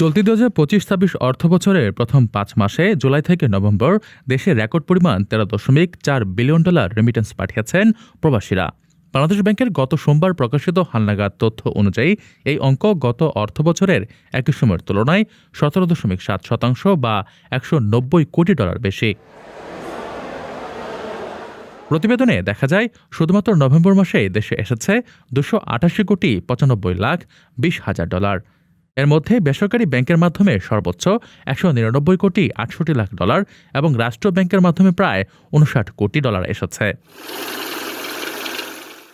চলতি দু হাজার পঁচিশ ছাব্বিশ অর্থ বছরের প্রথম পাঁচ মাসে জুলাই থেকে নভেম্বর দেশে রেকর্ড পরিমাণ তেরো দশমিক চার বিলিয়ন ডলার রেমিটেন্স পাঠিয়েছেন প্রবাসীরা। বাংলাদেশ ব্যাংকের গত সোমবার প্রকাশিত হালনাগাদ তথ্য অনুযায়ী এই অঙ্ক গত অর্থ বছরের একই সময়ের তুলনায় সতেরো দশমিক সাত শতাংশ বা একশো নব্বই কোটি ডলার বেশি। প্রতিবেদনে দেখা যায়, শুধুমাত্র নভেম্বর মাসে দেশে এসেছে দুশো আটাশি কোটি পঁচানব্বই লাখ বিশ হাজার ডলার। এর মধ্যে বেসরকারি ব্যাংকের মাধ্যমে সর্বোচ্চ একশো নিরানব্বই কোটি আটষট্টি লাখ ডলার এবং রাষ্ট্র ব্যাংকের মাধ্যমে প্রায় উনষাট কোটি ডলার এসেছে।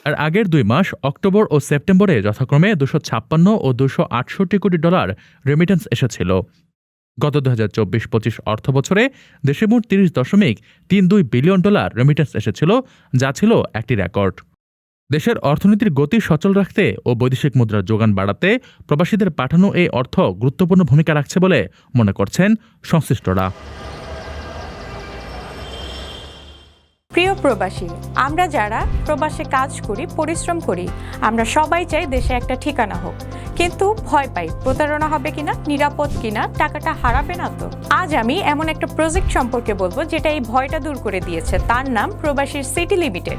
আর আগের দুই মাস, অক্টোবর ও সেপ্টেম্বরে যথাক্রমে দুশো ছাপ্পান্ন ও দুশো আটষট্টি কোটি ডলার রেমিটেন্স এসেছিল। গত দু হাজার চব্বিশ পঁচিশ অর্থ বছরে দেশে মোট তিরিশ দশমিক তিন দুই বিলিয়ন ডলার রেমিটেন্স এসেছিল, যা ছিল একটি রেকর্ড দেশের অর্থনীতির গতি সচল রাখতে ও বৈদেশিক মুদ্রার যোগান বাড়াতে প্রবাসীদের পাঠানো এই অর্থ গুরুত্বপূর্ণ ভূমিকা রাখছে বলে মনে করছেন সংশ্লিষ্টরা। প্রিয় প্রবাসী, আমরা যারা প্রবাসে কাজ করি, পরিশ্রম করি, আমরা সবাই চাই দেশে একটা ঠিকানা হোক। কিন্তু ভয় পাই, প্রতারণা হবে কিনা, নিরাপদ কিনা, টাকাটা হারাবে না তো? আজ আমি এমন একটা প্রজেক্ট সম্পর্কে বলব, যেটা এই ভয়টা দূর করে দিয়েছে। তার নাম প্রবাসীর সিটি লিমিটেড।